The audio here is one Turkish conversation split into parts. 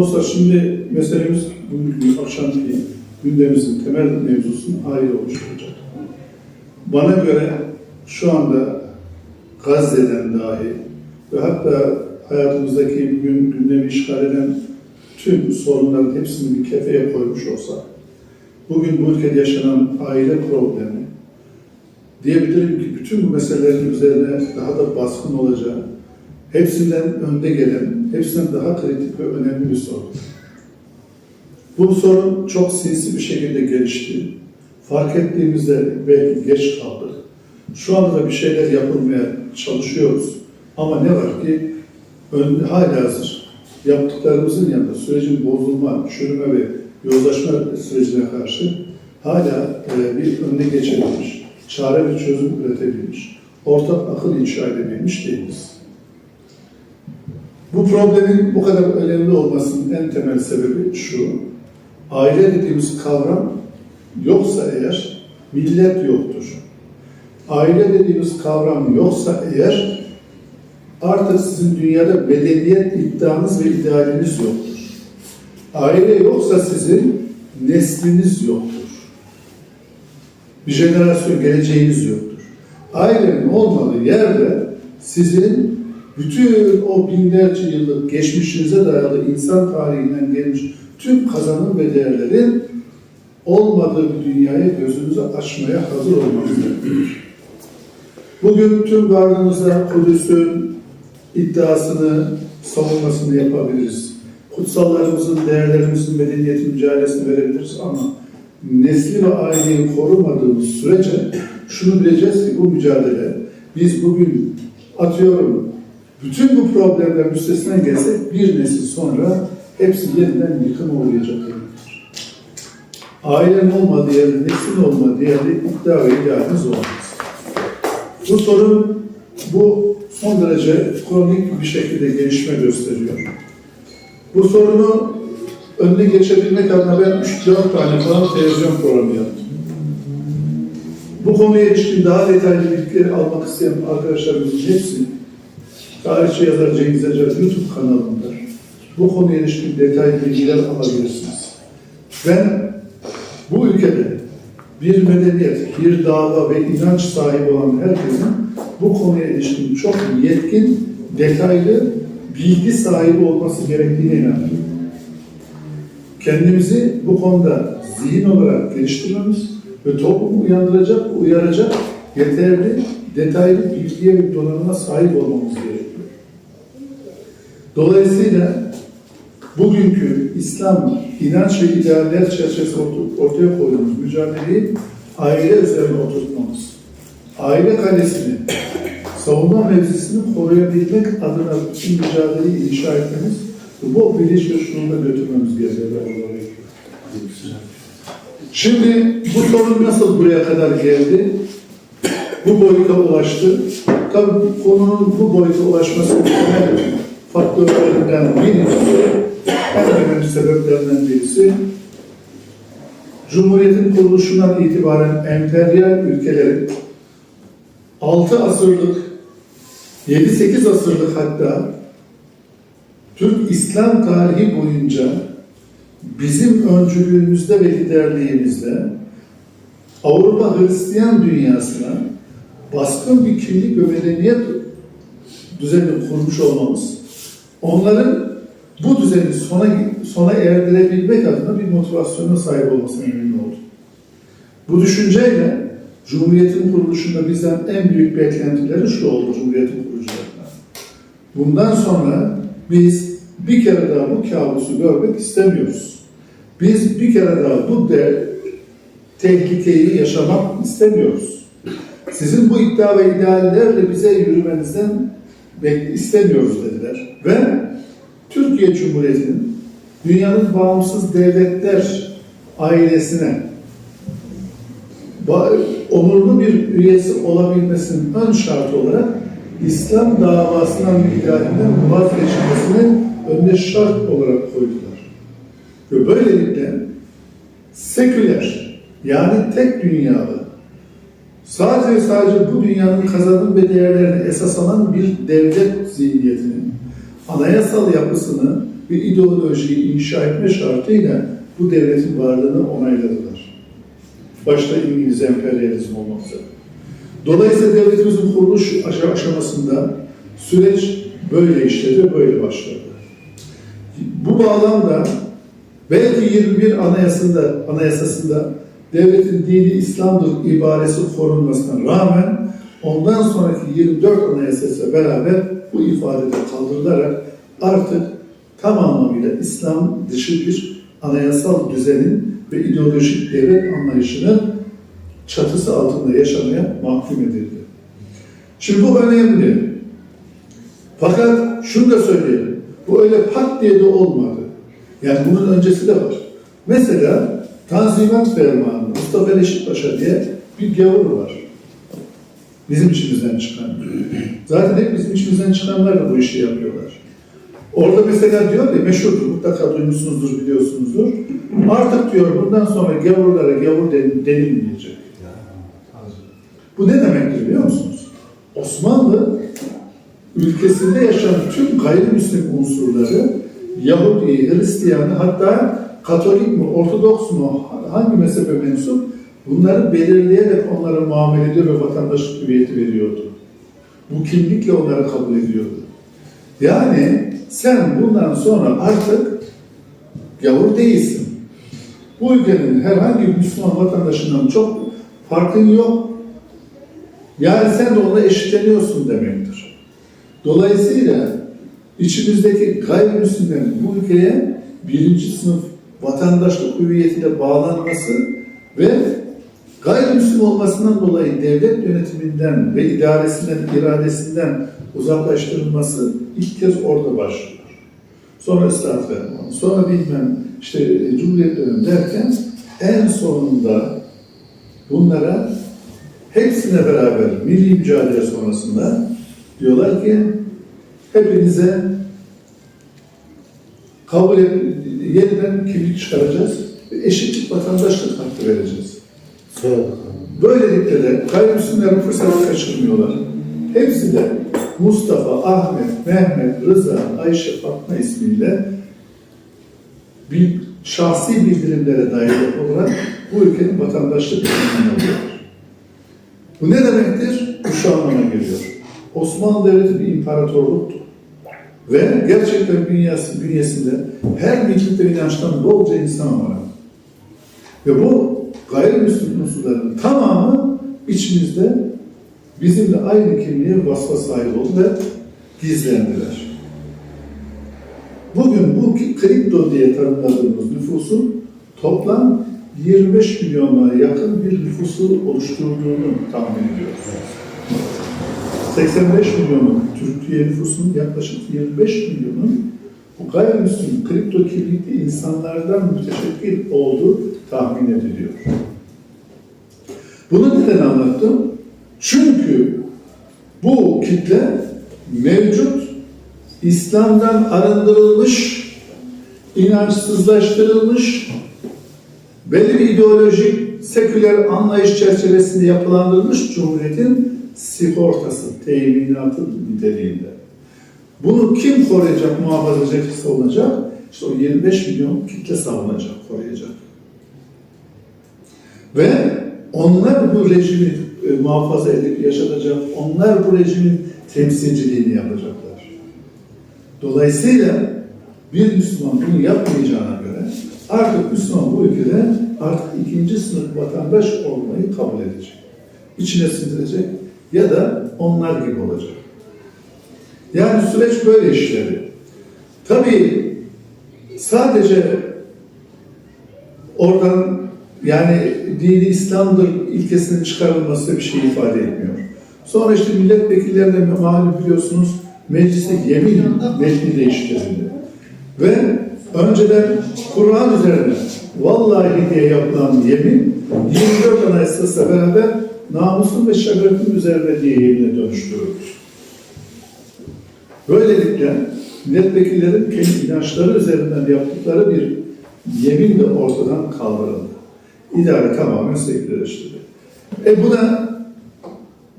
Dostlar şimdi meselemiz bugünkü akşamki gündemimizin temel mevzusunun aile oluşturacak. Bana göre şu anda Gazze'den dahi ve hatta hayatımızdaki bugün gündemi işgal eden tüm sorunların hepsini bir kefeye koymuş olsa, bugün bu ülkede yaşanan aile problemi, diyebilirim ki bütün bu meselelerin üzerine daha da baskın olacağı, hepsinden önde gelen, hepsinden daha kritik ve önemli bir sorun. Bu sorun çok sinsi bir şekilde gelişti. Fark ettiğimizde belki geç kaldık. Şu anda da bir şeyler yapılmaya çalışıyoruz. Ama ne var ki ön, hala hazır yaptıklarımızın yanında sürecin bozulma, çürüme ve yozlaşma sürecine karşı hala e, bir önüne geçebilmiş, çare ve çözüm üretebilmiş, ortak akıl inşa edebilmiş değiliz. Bu problemin bu kadar önemli olmasının en temel sebebi şu, aile dediğimiz kavram yoksa eğer millet yoktur. Aile dediğimiz kavram yoksa eğer artık sizin dünyada medeniyet iddianız ve idealiniz yoktur. Aile yoksa sizin nesliniz yoktur. Bir jenerasyon geleceğiniz yoktur. Ailenin olmadığı yerde sizin bütün o binlerce yıllık geçmişinize dayalı insan tarihinden gelmiş tüm kazanım ve değerlerin olmadığı bir dünyaya gözünüzü açmaya hazır gerekir. Bugün tüm varlığımızla Kudüs'ün iddiasını, savunmasını yapabiliriz. Kutsallarımızın, değerlerimizin, medeniyetin mücadelesini verebiliriz ama nesli ve aileyi korumadığımız sürece şunu bileceğiz ki bu mücadele biz bugün atıyorum bütün bu problemler üstesinden gelsek bir nesil sonra hepsi yeniden yıkıma uğrayacak demektir. Ailenin olmadığı yerde, neslin olmadığı yerde iddia ve idealiniz olmaz. Bu sorun bu son derece kronik bir şekilde gelişme gösteriyor. Bu sorunu önüne geçebilmek adına ben 3-4 tane falan televizyon programı yaptım. Bu konuya ilişkin daha detaylı bilgileri almak isteyen arkadaşlarımızın hepsi tarihçi yazar Cengiz Acar YouTube kanalında bu konuya ilişkin detaylı bilgiler alabilirsiniz. Ben bu ülkede bir medeniyet, bir dava ve inanç sahibi olan herkesin bu konuya ilişkin çok yetkin, detaylı bilgi sahibi olması gerektiğine inanıyorum. Kendimizi bu konuda zihin olarak geliştirmemiz ve toplumu uyandıracak, uyaracak yeterli, detaylı bilgiye ve donanıma sahip olmamız gerekiyor. Dolayısıyla bugünkü İslam inanç ve idealler çerçevesinde ortaya koyduğumuz mücadeleyi aile üzerine oturtmamız, aile kalesini, savunma mevzisini koruyabilmek adına bütün mücadeleyi inşa etmemiz bu bilinç şuurla götürmemiz gerekiyor. Şimdi bu sorun nasıl buraya kadar geldi? Bu boyuta ulaştı. Tabii konunun bu boyuta ulaşmasının temel faktörlerinden birincisi, en önemli sebeplerinden birisi, Cumhuriyet'in kuruluşundan itibaren emperyal ülkelerin 6 asırlık, 7-8 asırlık hatta Türk İslam tarihi boyunca bizim öncülüğümüzde ve liderliğimizde Avrupa Hristiyan dünyasına baskın bir kimlik ve medeniyet düzeni kurmuş olmamız, onların bu düzeni sona, sona erdirebilmek adına bir motivasyona sahip olmasına emin oldum. Bu düşünceyle Cumhuriyet'in kuruluşunda bizden en büyük beklentileri şu oldu Cumhuriyet'in kurucularına. Bundan sonra biz bir kere daha bu kabusu görmek istemiyoruz. Biz bir kere daha bu de tehlikeyi yaşamak istemiyoruz. Sizin bu iddia ve ideallerle bize yürümenizden istemiyoruz dediler. Ve Türkiye Cumhuriyeti'nin dünyanın bağımsız devletler ailesine onurlu bir üyesi olabilmesinin ön şartı olarak İslam davasından idealinden vazgeçilmesini önüne şart olarak koydular. Ve böylelikle seküler yani tek dünyalı sadece sadece bu dünyanın kazanım ve değerlerini esas alan bir devlet zihniyetinin anayasal yapısını bir ideolojiyi inşa etme şartıyla bu devletin varlığını onayladılar. Başta İngiliz emperyalizmi olmak üzere. Dolayısıyla devletimizin kuruluş aşa- aşamasında süreç böyle işledi, böyle başladı. Bu bağlamda belki 21 anayasında, anayasasında devletin dini İslam'dır ibaresi korunmasına rağmen ondan sonraki 24 anayasasıyla beraber bu ifade de kaldırılarak artık tam anlamıyla İslam dışı bir anayasal düzenin ve ideolojik devlet anlayışının çatısı altında yaşamaya mahkum edildi. Şimdi bu önemli. Fakat şunu da söyleyelim. Bu öyle pat diye de olmadı. Yani bunun öncesi de var. Mesela Tanzimat Fermanı, Mustafa Reşit Paşa diye bir gavur var. Bizim içimizden çıkan. Zaten hep bizim içimizden çıkanlar da bu işi yapıyorlar. Orada mesela diyor ki, meşhurdur, mutlaka duymuşsunuzdur, biliyorsunuzdur. Artık diyor bundan sonra gavurlara gavur den- denilmeyecek. Bu ne demektir biliyor musunuz? Osmanlı ülkesinde yaşayan tüm gayrimüslim unsurları Yahudi, Hristiyanı hatta Katolik mi, Ortodoks mu, hangi mezhebe mensup bunları belirleyerek onlara muamele ediyor ve vatandaşlık hüviyeti veriyordu. Bu kimlikle onları kabul ediyordu. Yani sen bundan sonra artık gavur değilsin. Bu ülkenin herhangi bir Müslüman vatandaşından çok farkın yok. Yani sen de ona eşitleniyorsun demektir. Dolayısıyla içimizdeki gayrimüslimlerin bu ülkeye birinci sınıf vatandaşlık hüviyetiyle bağlanması ve gayrimüslim olmasından dolayı devlet yönetiminden ve idaresinden, iradesinden uzaklaştırılması ilk kez orada başlıyor. Sonra ıslahat fermanı, sonra bilmem işte e, Cumhuriyet dönemi derken en sonunda bunlara hepsine beraber milli mücadele sonrasında diyorlar ki hepinize kabul yeniden kimlik çıkaracağız ve eşitlik vatandaşlık hakkı vereceğiz. Böylelikle de gayrimüslimlerin fırsatı kaçırmıyorlar. Hepsi de Mustafa, Ahmet, Mehmet, Rıza, Ayşe, Fatma ismiyle bir şahsi bildirimlere dair olarak bu ülkenin vatandaşlık tanımını alıyorlar. Bu ne demektir? Bu şu anlama geliyor. Osmanlı Devleti bir imparatorluktu. Ve gerçekten bünyesi, bünyesinde her millet ve inançtan bolca insan var. Ve bu gayrimüslim unsurların tamamı içimizde bizimle aynı kimliğe vasfa sahip oldu ve gizlendiler. Bugün bu kripto diye tanımladığımız nüfusun toplam 25 milyona yakın bir nüfusu oluşturduğunu tahmin ediyoruz. 85 milyonun Türkiye nüfusunun yaklaşık 25 milyonun bu gayrimüslim kripto kimlikli insanlardan müteşekkil olduğu tahmin ediliyor. Bunu neden anlattım? Çünkü bu kitle mevcut İslam'dan arındırılmış, inançsızlaştırılmış, belli bir ideolojik, seküler anlayış çerçevesinde yapılandırılmış Cumhuriyet'in sigortası, teminatı niteliğinde. Bunu kim koruyacak, muhafaza edecek, savunacak? İşte o 25 milyon kitle savunacak, koruyacak. Ve onlar bu rejimi e, muhafaza edip yaşatacak, onlar bu rejimin temsilciliğini yapacaklar. Dolayısıyla bir Müslüman bunu yapmayacağına göre artık Müslüman bu ülkede artık ikinci sınıf vatandaş olmayı kabul edecek. İçine sindirecek ya da onlar gibi olacak. Yani süreç böyle işleri. Tabii sadece oradan yani dini İslam'dır ilkesinin çıkarılması bir şey ifade etmiyor. Sonra işte milletvekillerine malum biliyorsunuz mecliste yemin metni değiştirildi. Ve önceden Kur'an üzerine vallahi diye yapılan yemin 24 anayasasıyla beraber namusun ve şerefin üzerine diye yemine dönüştürülmüş. Böylelikle milletvekillerin kendi inançları üzerinden yaptıkları bir yemin de ortadan kaldırıldı. İdare tamamen sekülerleştirildi. E buna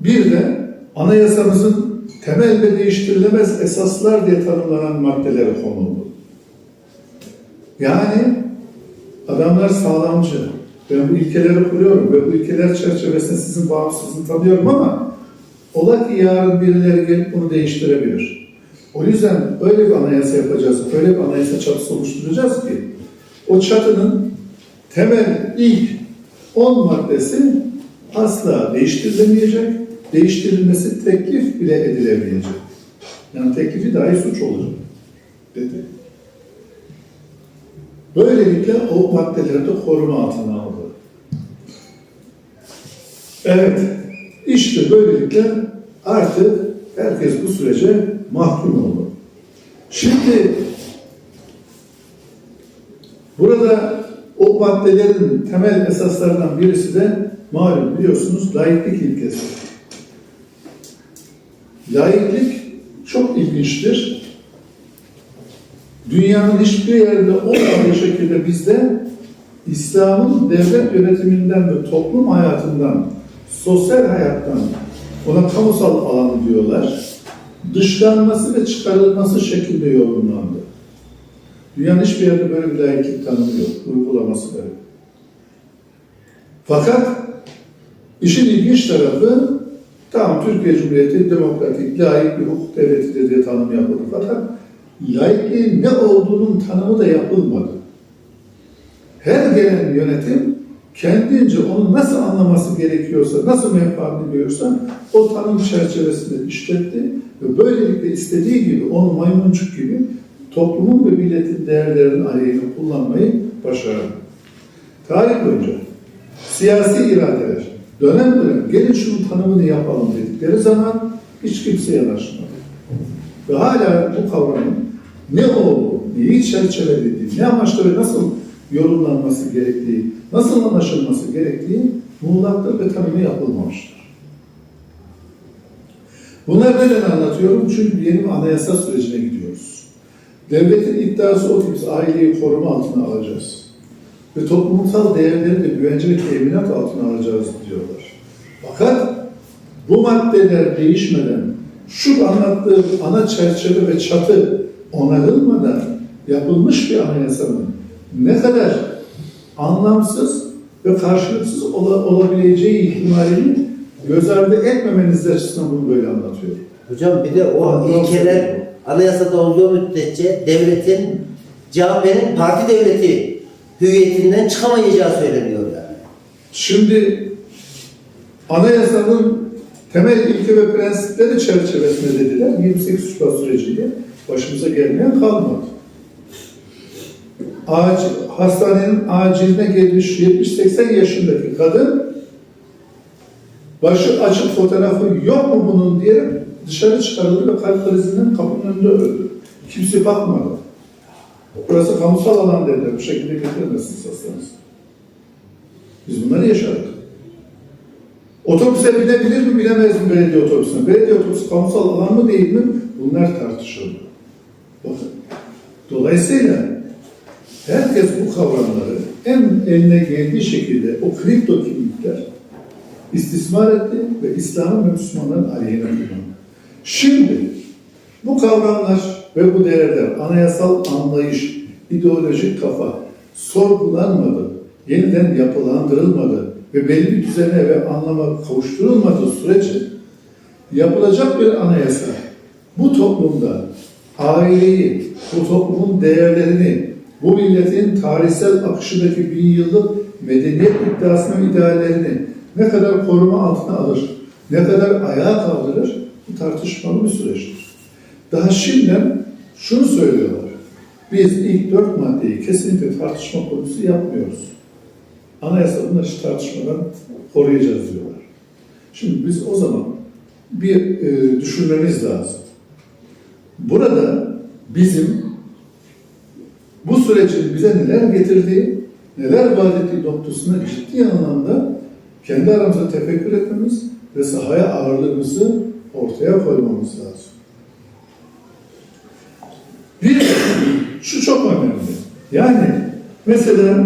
bir de anayasamızın temel ve değiştirilemez esaslar diye tanımlanan maddeleri konuldu. Yani adamlar sağlamcı. Ben bu ilkeleri kuruyorum ve bu ilkeler çerçevesinde sizin bağımsızlığını tanıyorum ama ola ki yarın birileri gelip bunu değiştirebilir. O yüzden öyle bir anayasa yapacağız, öyle bir anayasa çatısı oluşturacağız ki o çatının temel ilk 10 maddesi asla değiştirilemeyecek, değiştirilmesi teklif bile edilemeyecek. Yani teklifi dahi suç olacak dedi. Böylelikle o maddeleri de koruma altına aldı. Evet, işte böylelikle artık herkes bu sürece mahkum oldu. Şimdi burada o maddelerin temel esaslarından birisi de malum biliyorsunuz laiklik ilkesi. Laiklik çok ilginçtir. Dünyanın hiçbir yerinde olmadığı şekilde bizde İslam'ın devlet yönetiminden ve toplum hayatından, sosyal hayattan, ona kamusal alanı diyorlar, dışlanması ve çıkarılması şeklinde yorumlandı. Dünyanın hiçbir yerde böyle bir layıklık tanımı yok, uygulaması da. Fakat işin ilginç tarafı, tamam Türkiye Cumhuriyeti demokratik, layık bir hukuk devletidir diye tanım yapıldı. Fakat laikliğin ne olduğunun tanımı da yapılmadı. Her gelen yönetim kendince onu nasıl anlaması gerekiyorsa, nasıl menfaatini görüyorsa o tanım çerçevesinde işletti ve böylelikle istediği gibi onu maymuncuk gibi toplumun ve milletin değerlerinin aleyhine kullanmayı başardı. Tarih boyunca siyasi iradeler dönem dönem gelin şunun tanımını yapalım dedikleri zaman hiç kimse yanaşmadı. Ve hala bu kavramın ne olduğu, neyi çerçevelediği, ne amaçla ve nasıl yorumlanması gerektiği, nasıl anlaşılması gerektiği muğlaktır ve tanımı yapılmamıştır. Bunları neden anlatıyorum? Çünkü yeni anayasa sürecine gidiyoruz. Devletin iddiası o biz aileyi koruma altına alacağız. Ve toplumsal değerleri de güvence ve teminat altına alacağız diyorlar. Fakat bu maddeler değişmeden, şu anlattığım ana çerçeve ve çatı onarılmadan yapılmış bir anayasanın ne kadar anlamsız ve karşılıksız ola- olabileceği ihtimalini göz ardı etmemeniz açısından bunu böyle anlatıyorum. Hocam bir de o Anladım. ilkeler anayasada olduğu müddetçe devletin CHP'nin parti devleti hüviyetinden çıkamayacağı söyleniyor yani. Şimdi anayasanın temel ilke ve prensipleri çerçevesinde dediler 28 Şubat süreciyle başımıza gelmeyen kalmadı. Acil, hastanenin aciline gelmiş 70-80 yaşındaki kadın başı açık fotoğrafı yok mu bunun diye dışarı çıkarıldı ve kalp krizinden kapının önünde öldü. Kimse bakmadı. Burası kamusal alan dediler. Bu şekilde getiremezsiniz hastanesi. Biz bunları yaşadık. Otobüse binebilir mi bilemez mi belediye otobüsüne? Belediye otobüsü kamusal alan mı değil mi? Bunlar tartışıldı. Bakın. Dolayısıyla herkes bu kavramları en eline geldiği şekilde o kripto kimlikler istismar etti ve İslam'ın ve Müslümanların aleyhine kullandı. Şimdi bu kavramlar ve bu değerler, anayasal anlayış, ideolojik kafa sorgulanmadı, yeniden yapılandırılmadı ve belli bir düzene ve anlama kavuşturulmadığı sürece yapılacak bir anayasa bu toplumda aileyi, bu toplumun değerlerini, bu milletin tarihsel akışındaki bin yıllık medeniyet iddiasının ideallerini ne kadar koruma altına alır, ne kadar ayağa kaldırır bu tartışmalı bir süreçtir. Daha şimdiden şunu söylüyorlar. Biz ilk dört maddeyi kesinlikle tartışma konusu yapmıyoruz. Anayasa bunları hiç tartışmadan koruyacağız diyorlar. Şimdi biz o zaman bir e, düşünmemiz lazım. Burada bizim bu sürecin bize neler getirdiği, neler vaat ettiği noktasında ciddi anlamda kendi aramızda tefekkür etmemiz ve sahaya ağırlığımızı ortaya koymamız lazım. Bir şu çok önemli. Yani mesela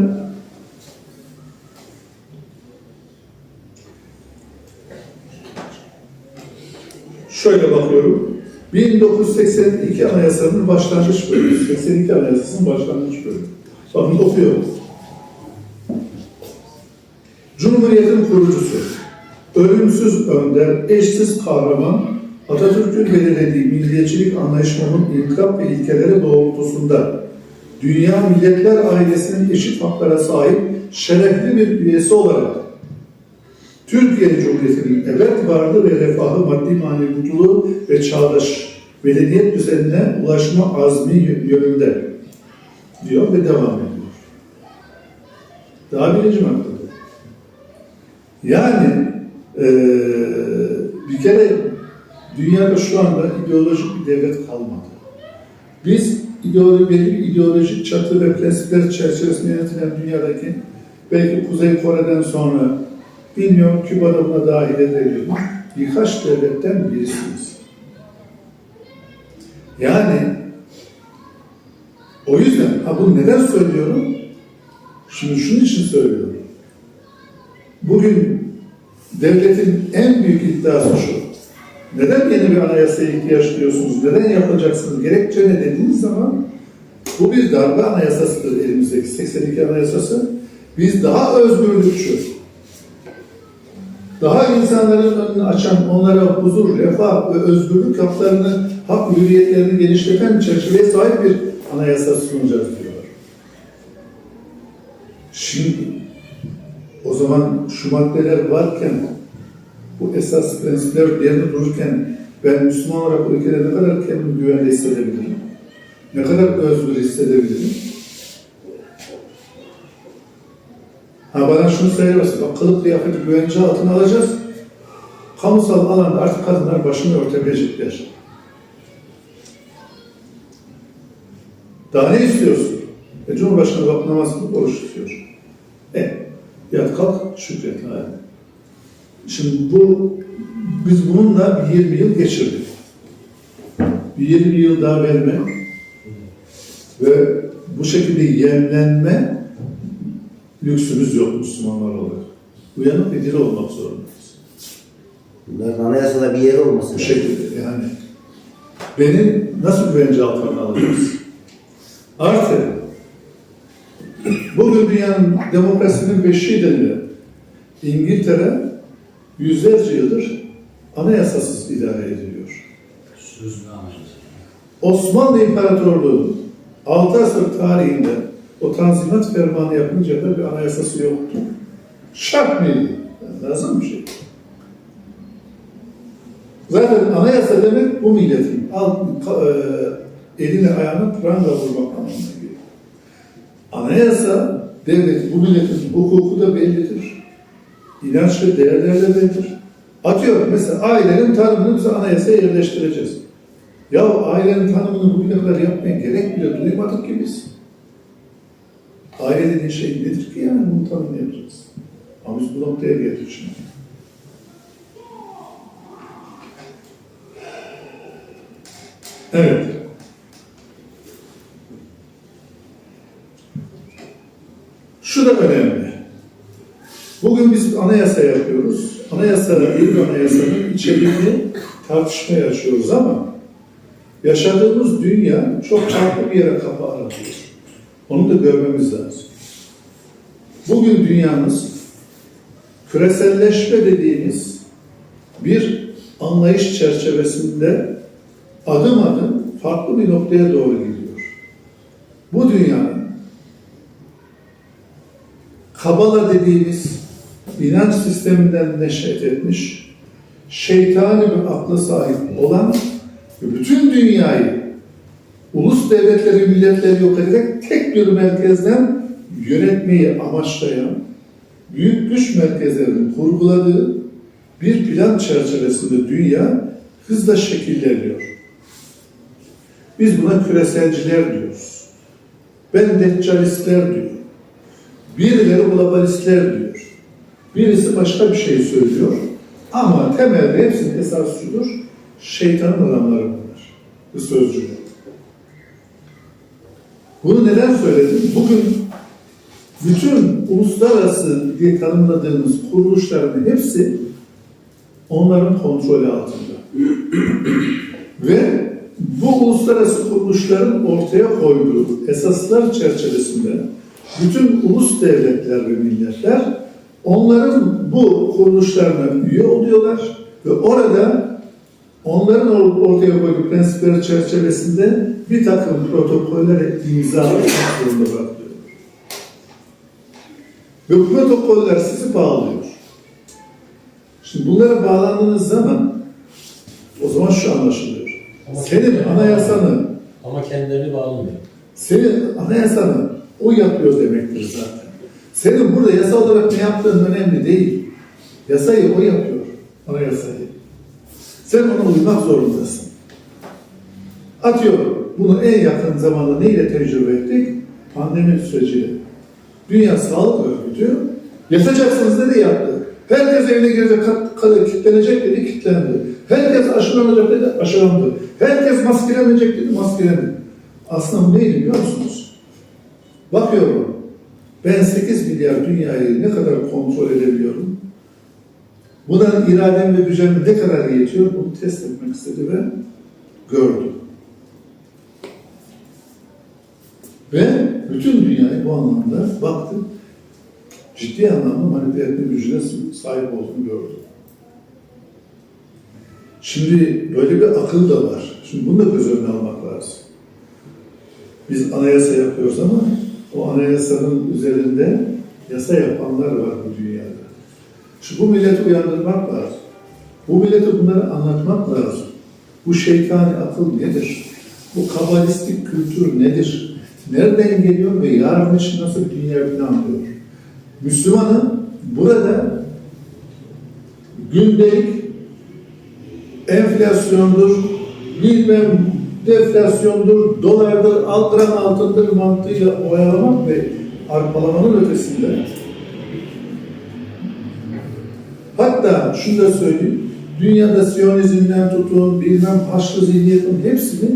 şöyle bakıyorum. 1982 Anayasası'nın başlangıç bölümü, 82 Anayasası'nın başlangıç bölümü. Bakın okuyorum. Cumhuriyetin kurucusu, ölümsüz önder, eşsiz kahraman, Atatürk'ün belirlediği milliyetçilik anlayışının inkılap ve ilkeleri doğrultusunda dünya milletler ailesinin eşit haklara sahip şerefli bir üyesi olarak Türkiye Cumhuriyeti'nin evet varlığı ve refahı, maddi manevi mutluluğu ve çağdaş medeniyet düzenine ulaşma azmi yönünde diyor ve devam ediyor. Daha birinci maddede. Yani eee, bir kere dünyada şu anda ideolojik bir devlet kalmadı. Biz ideoloji, belli bir ideolojik çatı ve prensipler çerçevesinde yönetilen dünyadaki belki Kuzey Kore'den sonra bilmiyorum Küba'da buna dahil edebiliyor mu? Birkaç devletten birisiyiz. Yani o yüzden, ha bunu neden söylüyorum? Şimdi şunun için söylüyorum. Bugün devletin en büyük iddiası şu. Neden yeni bir anayasaya ihtiyaç duyuyorsunuz? Neden yapacaksınız? Gerekçe ne dediğiniz zaman bu bir darbe anayasasıdır elimizdeki 82 anayasası. Biz daha özgürlükçü, daha insanların önünü açan, onlara huzur, refah ve özgürlük haklarını, hak hürriyetlerini genişleten çerçeveye sahip bir anayasa sunacağız diyorlar. Şimdi o zaman şu maddeler varken bu esas prensipler yerine dururken ben Müslüman olarak ülkede ne kadar kendimi güvende hissedebilirim? Ne kadar özgür hissedebilirim? Ha bana şunu söylemesin, bak kılık kıyafeti güvence altına alacağız. Kamusal alanda artık kadınlar başını örtebilecekler. Daha ne istiyorsun? E, Cumhurbaşkanı bak namaz kılıp oruç tutuyor. E, yat kalk şükret. Ha. Şimdi bu, biz bununla bir 20 yıl geçirdik. Bir 20 yıl daha verme ve bu şekilde yemlenme lüksümüz yok Müslümanlar olarak. Uyanık ve diri olmak zorundayız. Bunların anayasada bir yeri olması Bu şekilde yani. Benim nasıl güvence altına alacağız? Artı, bugün dünyanın demokrasinin beşiği denilen İngiltere yüzlerce yıldır anayasasız idare ediliyor. Osmanlı İmparatorluğu'nun 6 asır tarihinde o Tanzimat Fermanı yapınca da bir anayasası yoktu. Şart mıydı? Yani lazım bir şey. Zaten anayasa demek bu milletin e, eline ayağına pranga vurmak anlamına geliyor. Anayasa devlet, bu milletin hukuku da bellidir. İnanç ve değerleri de bellidir. Atıyorum mesela ailenin tanımını bize anayasaya yerleştireceğiz. Ya ailenin tanımını bugüne kadar yapmaya gerek bile duymadık ki biz. Aile dediğin şey nedir ki yani bunu tanımlayacağız. Ama biz bu noktaya geldik şimdi. Evet. Şu da önemli. Bugün biz anayasa yapıyoruz. Anayasa, bir anayasanın içeriğini tartışmaya açıyoruz ama yaşadığımız dünya çok farklı bir yere kapı aratıyor. Onu da görmemiz lazım. Bugün dünyamız küreselleşme dediğimiz bir anlayış çerçevesinde adım adım farklı bir noktaya doğru gidiyor. Bu dünyanın Kabala dediğimiz inanç sisteminden neşet etmiş, şeytani bir akla sahip olan ve bütün dünyayı ulus devletleri, milletleri yok ederek tek bir merkezden yönetmeyi amaçlayan büyük güç merkezlerinin kurguladığı bir plan çerçevesinde dünya hızla şekilleniyor. Biz buna küreselciler diyoruz. Ben deccalistler diyorum. Birileri globalistler diyor. Birisi başka bir şey söylüyor. Ama temelde hepsinin esası şudur. Şeytanın adamları bunlar. Bu sözcüler. Bunu neden söyledim? Bugün bütün uluslararası diye tanımladığımız kuruluşların hepsi onların kontrolü altında. Ve bu uluslararası kuruluşların ortaya koyduğu esaslar çerçevesinde bütün ulus devletler ve milletler onların bu kuruluşlarına üye oluyorlar ve orada onların or- ortaya koyduğu prensipler çerçevesinde bir takım protokollere imza zorunda bırakılıyorlar. Ve bu protokoller sizi bağlıyor. Şimdi bunlara bağlandığınız zaman o zaman şu anlaşılıyor. Ama Senin anayasanı. Ama kendilerini bağlamıyor. senin anayasanı o yapıyor demektir zaten. Senin burada yasa olarak ne yaptığın önemli değil. Yasayı o yapıyor, anayasayı. Sen ona uymak zorundasın. Atıyorum, bunu en yakın zamanda neyle tecrübe ettik? Pandemi süreciyle. Dünya Sağlık Örgütü yasacaksınız dedi yaptı. Herkes evine girecek, kilitlenecek dedi, kilitlendi. Herkes aşılanacak dedi, aşılandı. Herkes maskelenecek dedi, maskelendi. Aslında bu neydi biliyor musunuz? Bakıyorum, ben 8 milyar dünyayı ne kadar kontrol edebiliyorum? Buna iradem ve gücüm ne kadar yetiyor? Bunu test etmek istedi ve gördüm. Ve bütün dünyayı bu anlamda baktım. Ciddi anlamda manipüle etme gücüne sahip olduğunu gördüm. Şimdi böyle bir akıl da var. Şimdi bunu da göz önüne almak lazım. Biz anayasa yapıyoruz ama o anayasanın üzerinde yasa yapanlar var bu dünyada. Şu bu milleti uyandırmak lazım. Bu millete bunları anlatmak lazım. Bu şeytani akıl nedir? Bu kabalistik kültür nedir? Nereden geliyor ve yarın için nasıl bir dünya planlıyor? Müslümanın burada gündelik enflasyondur, bilmem deflasyondur, dolardır, al gram altındır mantığıyla oyalamak ve arpalamanın ötesinde Hatta şunu da söyleyeyim, dünyada Siyonizmden tutun, bilmem Haçlı zihniyetin hepsini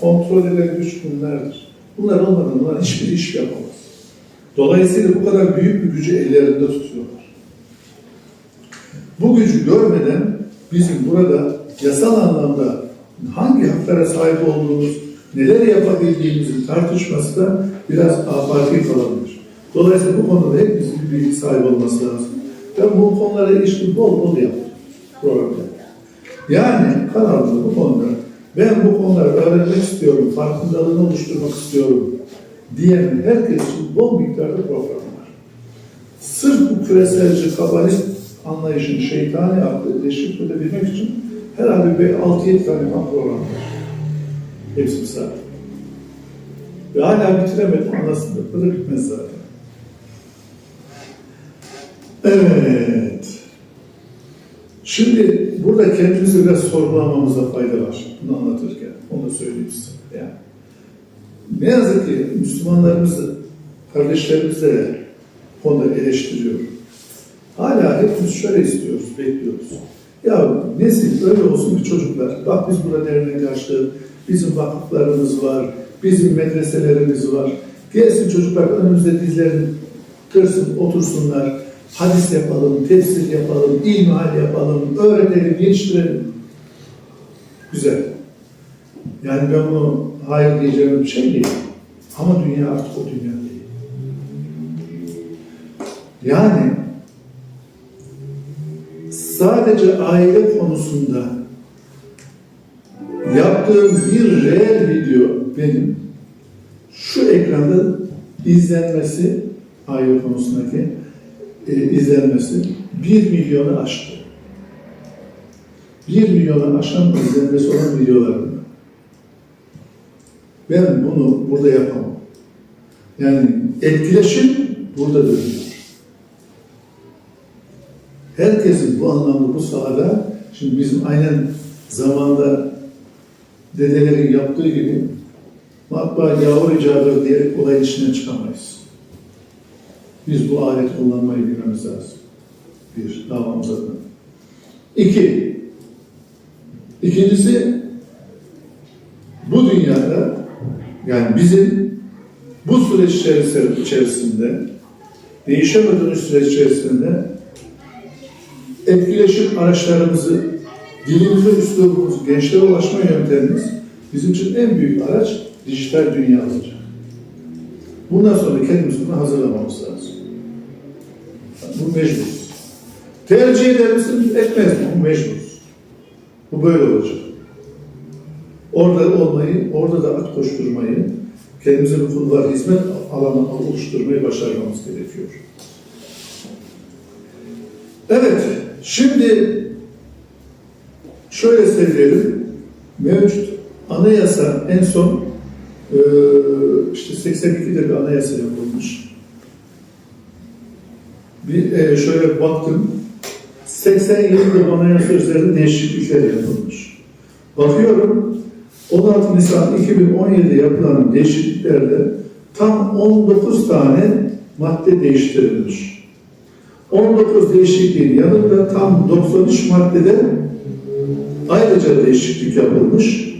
kontrol eden güç bunlardır. Bunlar olmadan bunlar hiçbir iş yapamaz. Dolayısıyla bu kadar büyük bir gücü ellerinde tutuyorlar. Bu gücü görmeden bizim burada yasal anlamda hangi haklara sahip olduğumuz, neler yapabildiğimizin tartışması da biraz afaki kalabilir. Dolayısıyla bu konuda hepimizin bir bilgi sahibi olması lazım. Ben bu konulara ilişkin bol bol yaptım programda. Yani kanalımda bu konuda ben bu konuları öğrenmek istiyorum, farkındalığını oluşturmak istiyorum diyen herkes için bol miktarda program var. Sırf bu küreselci, kabalist anlayışın şeytani aklı deşifre edebilmek için herhalde bir 6-7 tane falan program var. Hepsi saat. Ve hala bitiremedim anlasın da. Bu da bitmez zaten. Evet. Şimdi burada kendimizi biraz sorgulamamıza fayda var. Bunu anlatırken. Onu da söyleyeyim size. Yani. Ne yazık ki Müslümanlarımızı, kardeşlerimizi de konuda eleştiriyor. Hala hepimiz şöyle istiyoruz, bekliyoruz. Ya nesil öyle olsun ki çocuklar, bak biz burada dernek açtık, bizim vakıflarımız var, bizim medreselerimiz var. Gelsin çocuklar önümüzde dizlerini kırsın, otursunlar, hadis yapalım, tefsir yapalım, ilmihal yapalım, öğretelim, geliştirelim. Güzel. Yani ben bunu hayır diyeceğim bir şey değil. Ama dünya artık o dünya değil. Yani sadece aile konusunda yaptığım bir reel video benim şu ekranda izlenmesi aile konusundaki e, izlenmesi 1 milyonu aştı. 1 milyonu aşan izlenmesi olan videolarım. Ben bunu burada yapamam. Yani etkileşim burada dönüyor. Herkesin bu anlamda bu sahada, şimdi bizim aynen zamanda dedelerin yaptığı gibi matbaa yağmur icadır diyerek olayın içinden çıkamayız. Biz bu aleti kullanmayı bilmemiz lazım. Bir, davamız adına. İki, ikincisi bu dünyada yani bizim bu süreç içerisinde değişemediğimiz süreç içerisinde etkileşim araçlarımızı, dilimizi, üslubumuz, gençlere ulaşma yöntemimiz bizim için en büyük araç dijital dünya olacak. Bundan sonra kendimiz bunu hazırlamamız lazım. Bu mecbur. Tercih eder misin? Etmez mi? Bu mecbur. Bu böyle olacak. Orada olmayı, orada da at koşturmayı, kendimize bir kulvar hizmet alanı oluşturmayı başarmamız gerekiyor. Evet, şimdi şöyle söyleyelim. Mevcut anayasa en son eee, işte 82'de bir anayasa yapılmış. Bir eee, şöyle baktım. 87'de bu anayasa üzerinde değişiklikler yapılmış. Bakıyorum 16 Nisan 2017'de yapılan değişikliklerde tam 19 tane madde değiştirilmiş. 19 değişikliğin yanında tam 93 maddede ayrıca değişiklik yapılmış.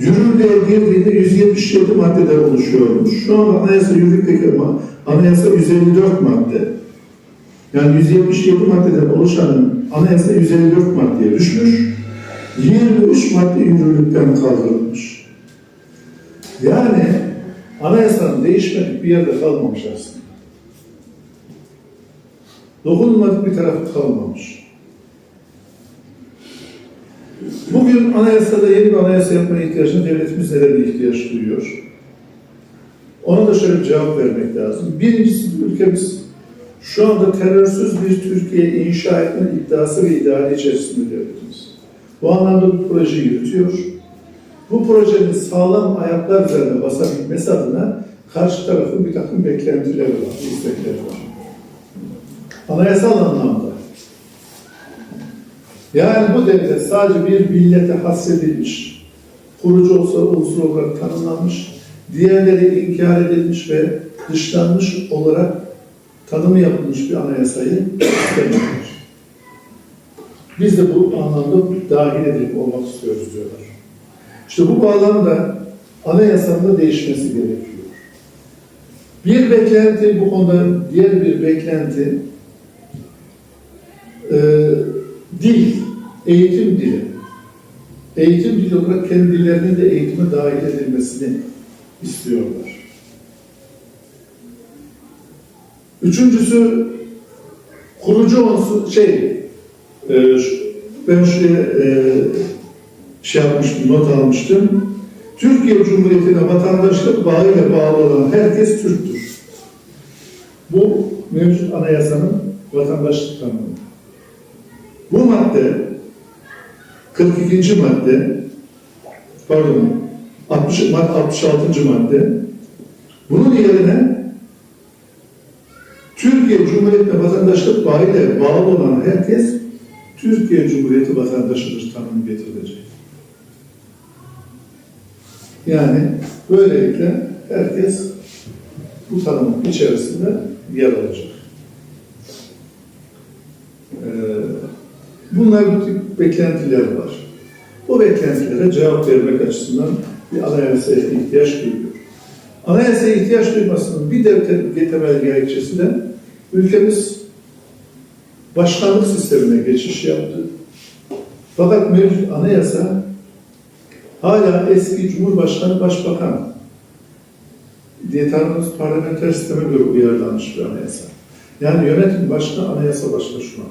Yürürlüğe girdiğinde 177 maddeden oluşuyormuş. Şu an anayasa yürürlükteki anayasa 154 madde. Yani 177 maddeden oluşan anayasa 154 maddeye düşmüş. 23 madde yürürlükten kaldırılmış. Yani anayasanın değişmedik bir yerde kalmamış aslında. Dokunulmadık bir tarafı kalmamış. Bugün anayasada yeni bir anayasa yapmaya ihtiyacına devletimiz neden ihtiyaç duyuyor? Ona da şöyle bir cevap vermek lazım. Birincisi ülkemiz şu anda terörsüz bir Türkiye inşa etme iddiası ve ideali içerisinde devletimiz. Bu anlamda bir proje yürütüyor. Bu projenin sağlam ayaklar üzerine basabilmesi adına karşı tarafın bir takım beklentileri var, istekleri var. Anayasal anlamda. Yani bu devlet sadece bir millete hasredilmiş, kurucu olsa unsur olarak tanımlanmış, diğerleri inkar edilmiş ve dışlanmış olarak tanımı yapılmış bir anayasayı istemiyorlar. Biz de bu anlamda dahil edilip olmak istiyoruz diyorlar. İşte bu bağlamda anayasanın da değişmesi gerekiyor. Bir beklenti bu konuda diğer bir beklenti e, dil, eğitim dili. Eğitim dili olarak kendi dillerinin de eğitime dahil edilmesini istiyorlar. Üçüncüsü kurucu unsur şey e, ben şuraya e, şey yapmıştım, not almıştım. Türkiye Cumhuriyeti'ne vatandaşlık bağıyla bağlı olan herkes Türktür. Bu mevcut anayasanın vatandaşlık tanımı. Bu madde 42. madde pardon 60, mad- 66. madde bunun yerine Türkiye Cumhuriyeti'ne vatandaşlık bağıyla bağlı olan herkes Türkiye Cumhuriyeti vatandaşıdır tanımı getirilecek. Yani böylelikle herkes bu tanımın içerisinde yer alacak. Bunlar bu tip beklentiler var. Bu beklentilere cevap vermek açısından bir anayasaya ihtiyaç duyuyor. Anayasaya ihtiyaç duymasının bir de te- temel gerekçesi de ülkemiz başkanlık sistemine geçiş yaptı. Fakat mevcut anayasa hala eski Cumhurbaşkanı Başbakan diye tanımladığımız parlamenter sisteme göre uyarlanmış bir anayasa. Yani yönetim başka, anayasa başka şu an.